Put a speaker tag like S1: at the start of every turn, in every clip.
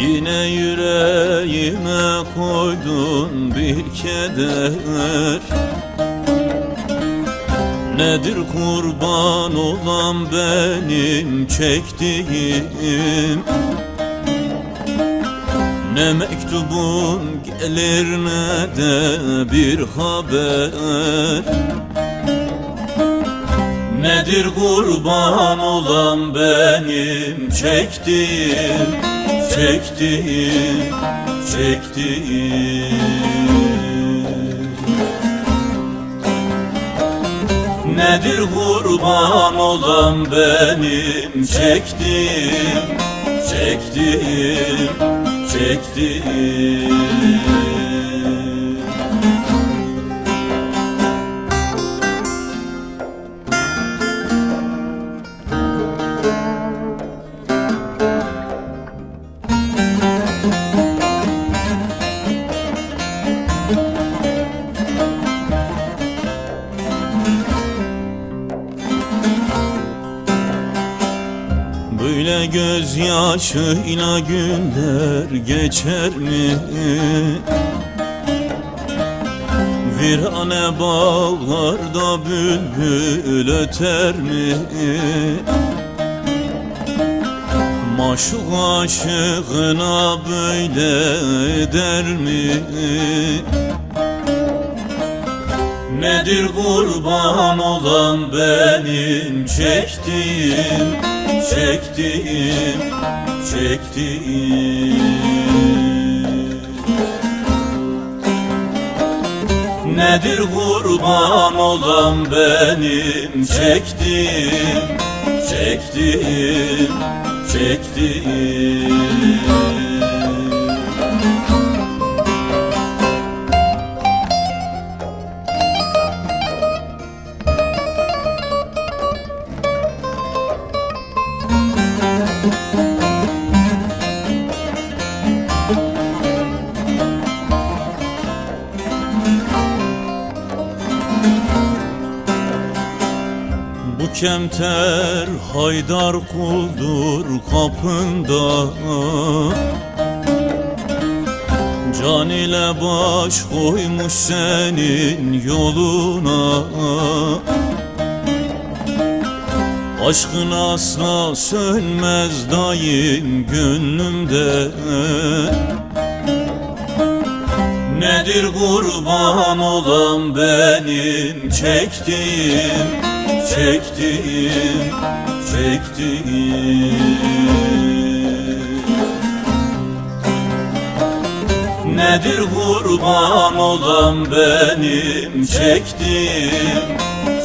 S1: Yine yüreğime koydun bir keder. Nedir kurban olan benim çektiğim? Ne mektubun gelir ne de bir haber. Nedir kurban olan benim çektiğim Çektiğim, çektiğim? Nedir kurban olan benim çektiğim Çektiğim, çektiğim Böyle gözyaşıyla günler geçer mi? Virane bağlarda bülbül öter mi? Maşuk aşığına böyle eder mi? Nedir kurban olan benim çektiğim, çektiğim, çektiğim? Nedir kurban olan benim çektiğim, çektiğim, çektiğim Bu kemter haydar kuldur kapında. Can ile baş koymuş senin yoluna Aşkın asla sönmez daim gönlümde. Nedir kurban olan benim çektiğim, çektiğim, çektiğim? Nedir kurban olan benim çektiğim,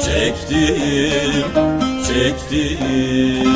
S1: çektiğim, çektiğim